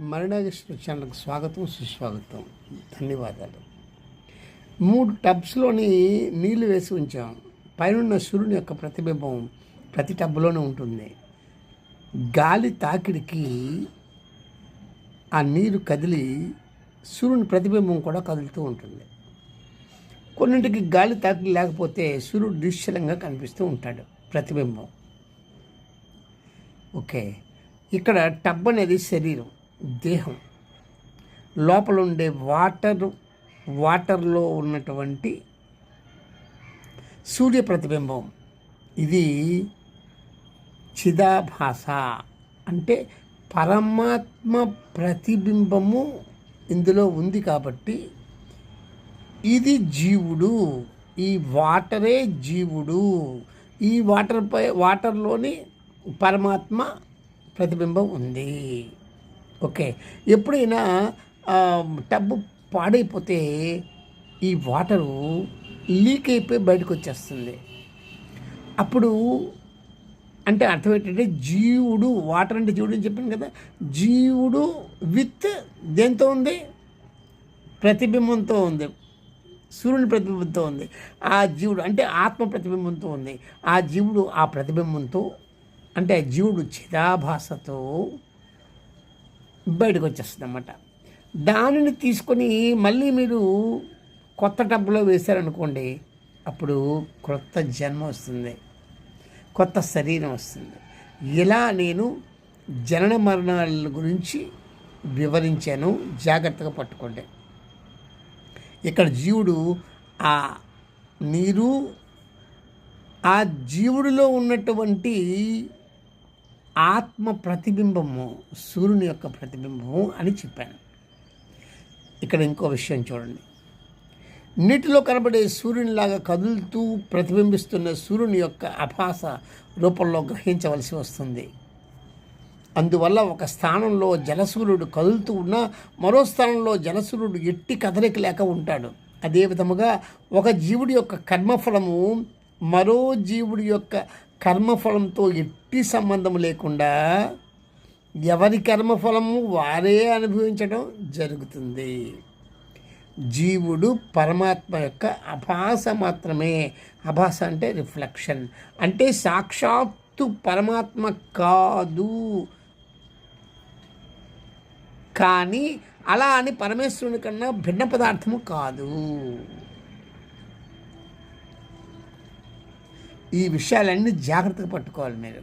మరణాగేశ్వర ఛానల్కి స్వాగతం సుస్వాగతం. ధన్యవాదాలు. మూడు టబ్స్లోని నీళ్ళు వేసి ఉంచాం. పైనున్న సూర్యుని యొక్క ప్రతిబింబం ప్రతి టబ్లోనే ఉంటుంది. గాలి తాకిడికి ఆ నీరు కదిలి సూర్యుని ప్రతిబింబం కూడా కదులుతూ ఉంటుంది. కొన్నింటికి గాలి తాకిడి లేకపోతే సూర్యుడు నిశ్చలంగా కనిపిస్తూ ఉంటాడు ప్రతిబింబం. ఓకే. ఇక్కడ టబ్ అనేది శరీరం. దేహం. లోపల ఉండే వాటర్ వాటర్లో ఉన్నటువంటి సూర్య ప్రతిబింబం. ఇది చిదాభాస. అంటే పరమాత్మ ప్రతిబింబము ఇందులో ఉంది కాబట్టి ఇది జీవుడు. ఈ వాటరే జీవుడు. ఈ వాటర్పై వాటర్లోని పరమాత్మ ప్రతిబింబం ఉంది. ఓకే. ఎప్పుడైనా టబ్బు పాడైపోతే ఈ వాటరు లీక్ అయిపోయి బయటకు వచ్చేస్తుంది అప్పుడు అంటే అర్థం ఏంటంటే జీవుడు వాటర్ అంటే జీవుడు అని చెప్పాను కదా జీవుడు విత్ దేంతో ఉంది? ప్రతిబింబంతో ఉంది. సూర్యుని ప్రతిబింబంతో ఉంది. ఆ జీవుడు అంటే ఆత్మ ప్రతిబింబంతో ఉంది. ఆ జీవుడు ఆ ప్రతిబింబంతో అంటే ఆ జీవుడు చిదాభాసతో బయటకు వచ్చేస్తుంది అన్నమాట దానిని తీసుకొని మళ్ళీ మీరు కొత్త టబ్లో వేశారనుకోండి అప్పుడు క్రొత్త జన్మ వస్తుంది కొత్త శరీరం వస్తుంది. ఇలా నేను జనన మరణాల గురించి వివరించాను జాగ్రత్తగా పట్టుకోండి. ఇక్కడ జీవుడు ఆ నీరు ఆ జీవుడిలో ఉన్నటువంటి ఆత్మ ప్రతిబింబము సూర్యుని యొక్క ప్రతిబింబము అని చెప్పాను. ఇక్కడ ఇంకో విషయం చూడండి. నీటిలో కనబడే సూర్యునిలాగా కదులుతూ ప్రతిబింబిస్తున్న సూర్యుని యొక్క అభాస రూపంలో గ్రహించవలసి వస్తుంది. అందువల్ల ఒక స్థానంలో జలసూర్యుడు కదులుతూ ఉన్నా మరో స్థానంలో జలసూర్యుడు ఎట్టి కదలిక లేక ఉంటాడు. అదే విధముగా ఒక జీవుడి యొక్క కర్మఫలము మరో జీవుడి యొక్క కర్మఫలంతో ఎట్టి సంబంధం లేకుండా ఎవరి కర్మఫలము వారే అనుభవించడం జరుగుతుంది. జీవుడు పరమాత్మ యొక్క అభాస మాత్రమే. అభాస అంటే రిఫ్లెక్షన్. అంటే సాక్షాత్తు పరమాత్మ కాదు. కానీ అలా అని పరమేశ్వరుని కన్నా భిన్న పదార్థము కాదు. ఈ విషయాలన్నీ జాగ్రత్తగా పట్టుకోవాలి మీరు.